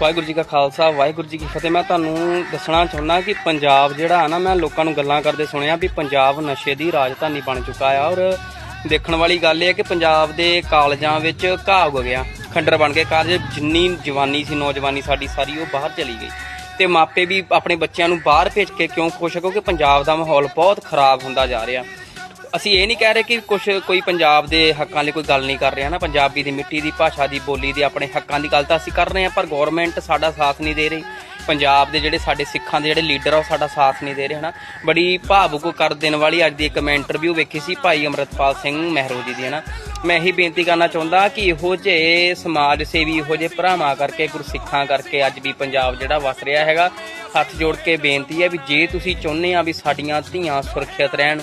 ਵਾਹਿਗੁਰੂ ਜੀ ਕਾ ਖਾਲਸਾ, ਵਾਹਿਗੁਰੂ ਜੀ ਕੀ ਫਤਿਹ। ਮੈਂ ਤੁਹਾਨੂੰ ਦੱਸਣਾ ਚਾਹੁੰਦਾ ਕਿ ਪੰਜਾਬ ਜਿਹੜਾ ਆ ਨਾ, ਮੈਂ ਲੋਕਾਂ ਨੂੰ ਗੱਲਾਂ ਕਰਦੇ ਸੁਣਿਆ ਵੀ ਪੰਜਾਬ ਨਸ਼ੇ ਦੀ ਰਾਜਧਾਨੀ ਬਣ ਚੁੱਕਾ ਆ ਔਰ ਦੇਖਣ ਵਾਲੀ ਗੱਲ ਇਹ ਹੈ ਕਿ ਪੰਜਾਬ ਦੇ ਕਾਲਜਾਂ ਵਿੱਚ ਘਾਹ ਉਗ ਗਿਆ। ਖੰਡਰ ਬਣ ਕੇ ਕਾਲਜ, ਜਿੰਨੀ ਜਵਾਨੀ ਸੀ, ਨੌਜਵਾਨੀ ਸਾਡੀ ਸਾਰੀ ਉਹ ਬਾਹਰ ਚਲੀ ਗਈ। ਤੇ ਮਾਪੇ ਵੀ ਆਪਣੇ ਬੱਚਿਆਂ ਨੂੰ ਬਾਹਰ ਭੇਜ ਕੇ ਕਿਉਂ ਖੁਸ਼? ਆ? ਕਿਉਂਕਿ ਪੰਜਾਬ ਦਾ ਮਾਹੌਲ ਬਹੁਤ ਖਰਾਬ ਹੁੰਦਾ ਜਾ ਰਿਹਾ। ਅਸੀਂ ਇਹ ਨਹੀਂ ਕਹਿ ਰਹੇ ਕਿ ਕੁਝ ਕੋਈ ਪੰਜਾਬ ਦੇ ਹੱਕਾਂ ਲਈ ਕੋਈ ਗੱਲ ਨਹੀਂ ਕਰ ਰਿਹਾ ਨਾ। ਪੰਜਾਬੀ ਦੀ ਮਿੱਟੀ ਦੀ, ਭਾਸ਼ਾ ਦੀ, ਬੋਲੀ ਦੀ ਆਪਣੇ ਹੱਕਾਂ ਦੀ ਗੱਲ ਤਾਂ ਅਸੀਂ ਕਰ ਰਹੇ ਹਾਂ, ਪਰ ਗਵਰਨਮੈਂਟ ਸਾਡਾ ਸਾਥ ਨਹੀਂ ਦੇ ਰਹੀ। ਪੰਜਾਬ ਦੇ ਜਿਹੜੇ ਸਾਡੇ ਸਿੱਖਾਂ ਦੇ ਜਿਹੜੇ ਲੀਡਰ ਆ, ਉਹ ਸਾਡਾ ਸਾਥ ਨਹੀਂ ਦੇ ਰਹੇ, ਹਨਾ। ਬੜੀ ਭਾਵੁਕ ਕਰ ਦੇਣ ਵਾਲੀ ਅੱਜ ਦੀ ਇੱਕ ਮੈਂ ਇੰਟਰਵਿਊ ਵੇਖੀ ਸੀ ਭਾਈ ਅਮਰਤਪਾਲ ਸਿੰਘ ਮਹਿਰੋ ਜੀ ਦੀ, ਹਨਾ। ਮੈਂ ਇਹੀ ਬੇਨਤੀ ਕਰਨਾ ਚਾਹੁੰਦਾ ਕਿ ਇਹੋ ਜਿਹੇ ਸਮਾਜ ਸੇਵੀ, ਇਹੋ ਜਿਹੇ ਭਰਾਵਾਂ ਕਰਕੇ, ਗੁਰਸਿੱਖਾਂ ਕਰਕੇ ਅੱਜ ਵੀ ਪੰਜਾਬ ਜਿਹੜਾ ਵਸ ਰਿਹਾ ਹੈਗਾ, ਹੱਥ ਜੋੜ ਕੇ ਬੇਨਤੀ ਹੈ ਵੀ ਜੇ ਤੁਸੀਂ ਚਾਹੁੰਦੇ ਆ ਵੀ ਸਾਡੀਆਂ ਧੀਆਂ ਸੁਰੱਖਿਅਤ ਰਹਿਣ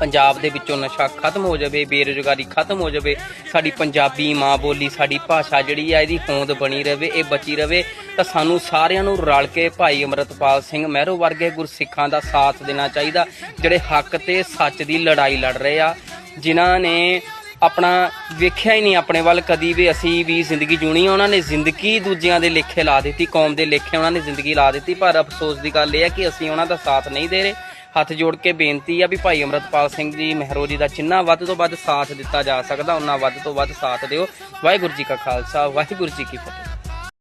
ਪੰਜਾਬ ਦੇ ਵਿੱਚੋਂ ਨਸ਼ਾ ਖਤਮ ਹੋ ਜਾਵੇ, ਬੇਰੁਜ਼ਗਾਰੀ ਖਤਮ ਹੋ ਜਾਵੇ, ਸਾਡੀ ਪੰਜਾਬੀ ਮਾਂ ਬੋਲੀ, ਸਾਡੀ ਭਾਸ਼ਾ ਜਿਹੜੀ ਆ, ਇਹਦੀ ਹੋਂਦ ਬਣੀ ਰਵੇ, ਇਹ ਬਚੀ ਰਵੇ, ਤਾਂ ਸਾਨੂੰ ਸਾਰਿਆਂ ਨੂੰ ਰਲ ਕੇ ਭਾਈ ਅਮਰਤਪਾਲ ਸਿੰਘ ਮਹਿਰੋ ਵਰਗੇ ਗੁਰਸਿੱਖਾਂ ਦਾ ਸਾਥ ਦੇਣਾ ਚਾਹੀਦਾ, ਜਿਹੜੇ ਹੱਕ ਤੇ ਸੱਚ ਦੀ ਲੜਾਈ ਲੜ ਰਹੇ ਆ, ਜਿਨ੍ਹਾਂ ਨੇ ਆਪਣਾ ਵੇਖਿਆ ਹੀ ਨਹੀਂ ਆਪਣੇ ਵੱਲ ਕਦੀ ਵੀ, ਅਸੀਂ ਵੀ ਜ਼ਿੰਦਗੀ ਜੂਣੀ ਉਹਨਾਂ ਨੇ ਜ਼ਿੰਦਗੀ ਦੂਜਿਆਂ ਦੇ ਲੇਖੇ ਲਾ ਦਿੱਤੀ, ਕੌਮ ਦੇ ਲੇਖੇ ਉਹਨਾਂ ਨੇ ਜ਼ਿੰਦਗੀ ਲਾ ਦਿੱਤੀ, ਪਰ ਅਫਸੋਸ ਦੀ ਗੱਲ ਇਹ ਹੈ ਕਿ ਅਸੀਂ ਉਹਨਾਂ ਦਾ ਸਾਥ ਨਹੀਂ ਦੇ ਰਹੇ। ਹੱਥ ਜੋੜ ਕੇ ਬੇਨਤੀ ਆ ਵੀ ਭਾਈ ਅਮਰਤਪਾਲ ਸਿੰਘ ਜੀ ਮਹਿਰੋ ਜੀ ਦਾ ਜਿੰਨਾ ਵੱਧ ਤੋਂ ਵੱਧ ਸਾਥ ਦਿੱਤਾ ਜਾ ਸਕਦਾ ਉਹਨਾਂ ਵੱਧ ਤੋਂ ਵੱਧ ਸਾਥ ਦਿਓ। ਵਾਹਿਗੁਰੂ ਜੀ ਕਾ ਖਾਲਸਾ, ਵਾਹਿਗੁਰੂ ਜੀ ਕੀ ਫਤਿਹ।